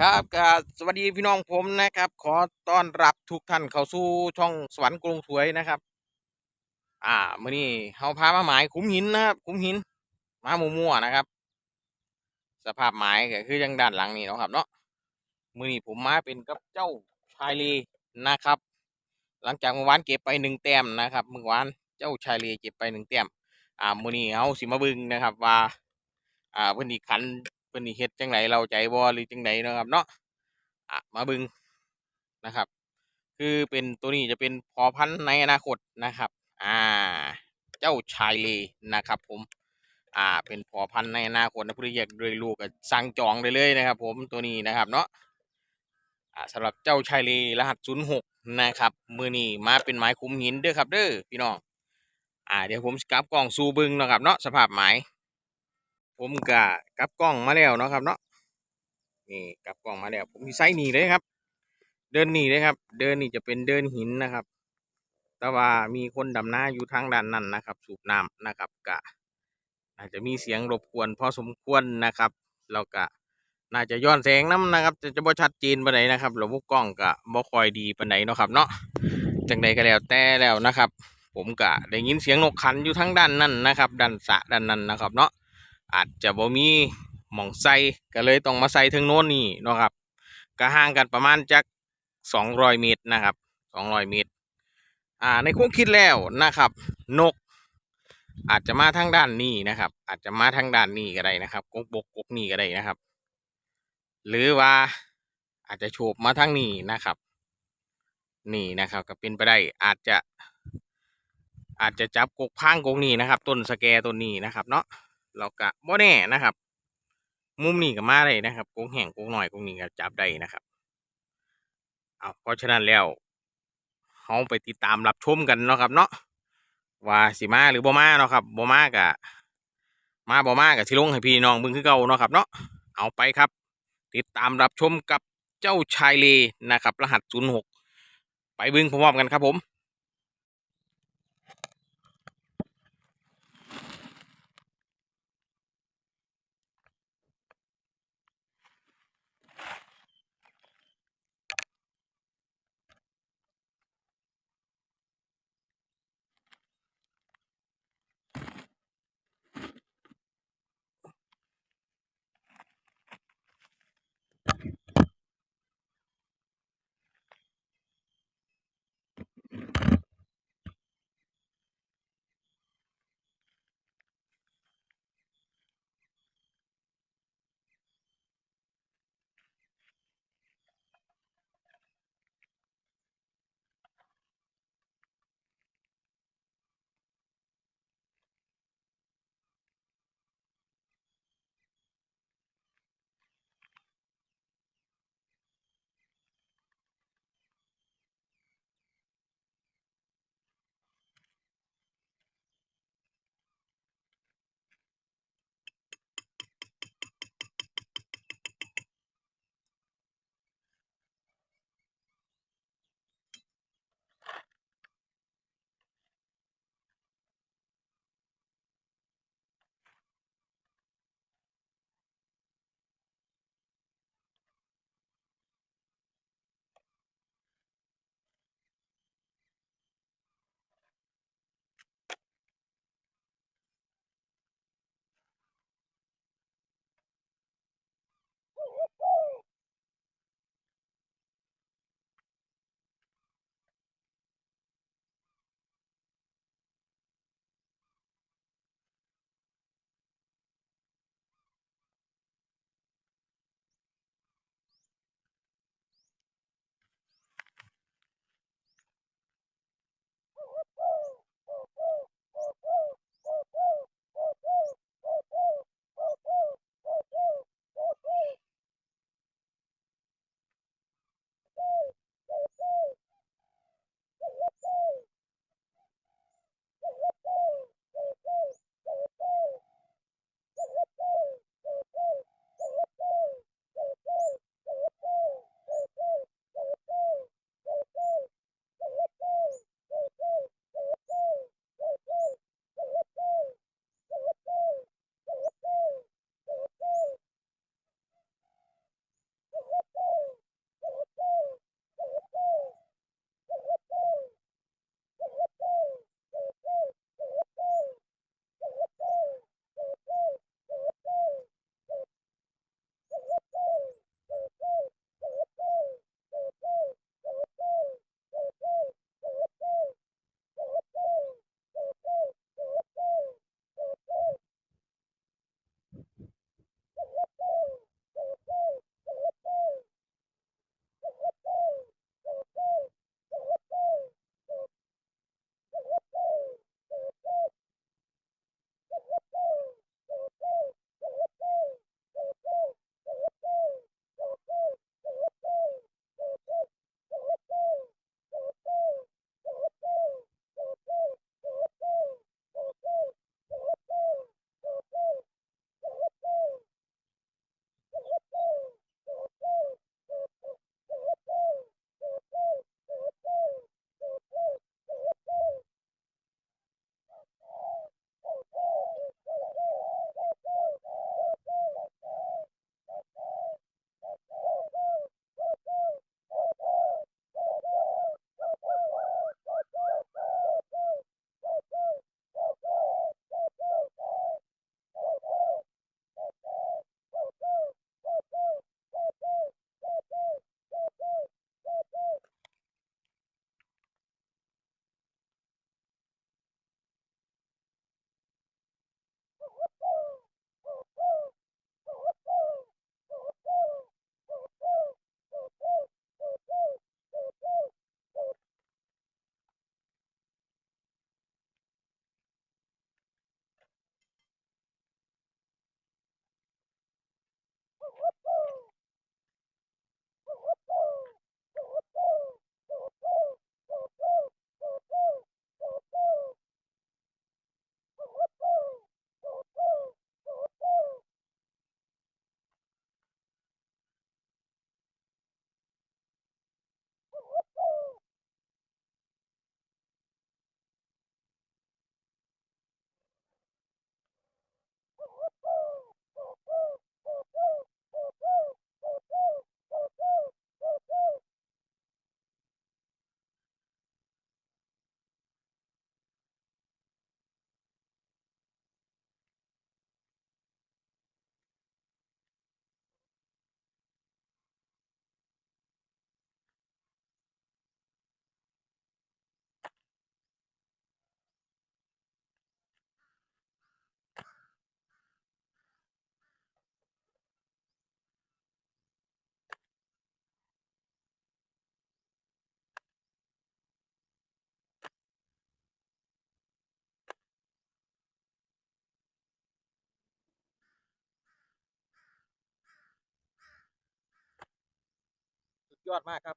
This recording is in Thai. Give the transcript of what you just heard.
ครับสวัสดีพี่น้องผมนะครับ ขอต้อนรับทุกท่านเข้าสู่ช่องสวรรค์กรุงถวยนะครับ อ่ามื้อนี้เฮาพามาหมายคุ้มหินนะครับคุ้มหิน มามั่วนะครับ สภาพหมายก็คือยังด้านหลังนี่นะครับ เนาะมื้อนี้ผมมาเป็นกับเจ้าชายเลนะครับ หลังจากเมื่อวานเก็บไปหนึ่งแต้มนะครับเมื่อวานเจ้าชายเลเก็บไปหนึ่งแต้มอ่ามื้อนี้เฮาสิมาบิ่งนะครับ ว่า อ่าเพิ่อนสิขัน เพิ่นสิเฮ็ดจังไดเราใจบ่หรือจังไดเนะครับ เนาะอะมาบึงนะครับ คือเป็นตัวนี้จะเป็นพอพันธุ์ในอนาคตนะครับ อ่า เจ้าชายเลนะครับ ผม อ่า เป็นพอพันธุ์ในอนาคตนะผู้ที่อยากเลยลูกก็สั่งจองได้เลยนะครับ ผมตัวนี้นะครับ เนาะอ่าสำหรับเจ้าชายเลรหัสศูนย์หกนะครับ มือนี้มาเป็นไม้คุ้มหินเด้อครับ เด้อพี่น้องอ่าเดี๋ยวผมกลับกล้องสู่เบึงนะครับ เนาะสภาพไม้ ผมกะกลับกล้องมาแล้วเนาะครับเนาะนี่กลับกล่องมาแล้ว ผมมีไซส์นี่เลยครับ เดินนี่เลยครับ เดินนี่จะเป็นเดินหินนะครับ แต่ว่ามีคนดำน้าอยู่ทางด้านนั้นนะครับ สูบน้ำนะครับกะอาจจะมีเสียงรบกวนพอสมควรนะครับแล้วก็น่าจะย้อนแสงน้ำนะครับ จะจะบ่ชัดเจนปานใดนะครับระบบกล้องก็บ่คอยดีปานใดเนาะครับ เนาะจังใดก็แล้วแต่แล้วนะครับ ผมก็ได้ยินเสียงนกขันอยู่ทางด้านนั้นนะครับด้านสะด้านนั้นนะครับ เนาะ อาจจะบ่มีหม่องใส่ก็เลยต้องมาใส่ถึงโน้นนี่เนาะครับก็ห่างกันประมาณจักสองร้อยเมตรนะครับสองร้อยเมตร อ่าในความคิดแล้วนะครับ นก อาจจะมาทางด้านนี้นะครับ อาจจะมาทางด้านนี้ก็ได้นะครับกกบกกกนี่ก็ได้นะครับ หรือว่าอาจจะโฉบมาทางนี้นะครับ นี่นะครับก็เป็นไปได้อาจจะ อาจจะจับกกพังกกนี้นะครับ ต้นสแกต้นนี้นะครับ เนาะ เราก็บ่แน่นะครับ มุมนี้ก็มาได้นะครับกกแห่งกกหน่อยกกนี้ก็จับได้นะครับเอาเพราะฉะนั้นแล้วเฮาไปติดตามรับชมกันเนาะครับ เนาะว่าสิมาหรือบ่มาเนาะครับบ่มาก็มาบ่มาก็สิลงให้พี่น้องเบิ่งคือเก่าเนาะครับ เนาะเอาไปครับ ติดตามรับชมกับเจ้าชายเลนะครับ รหัส06ไปบิ่งพร้อมกันครับผม ยอดมากครับ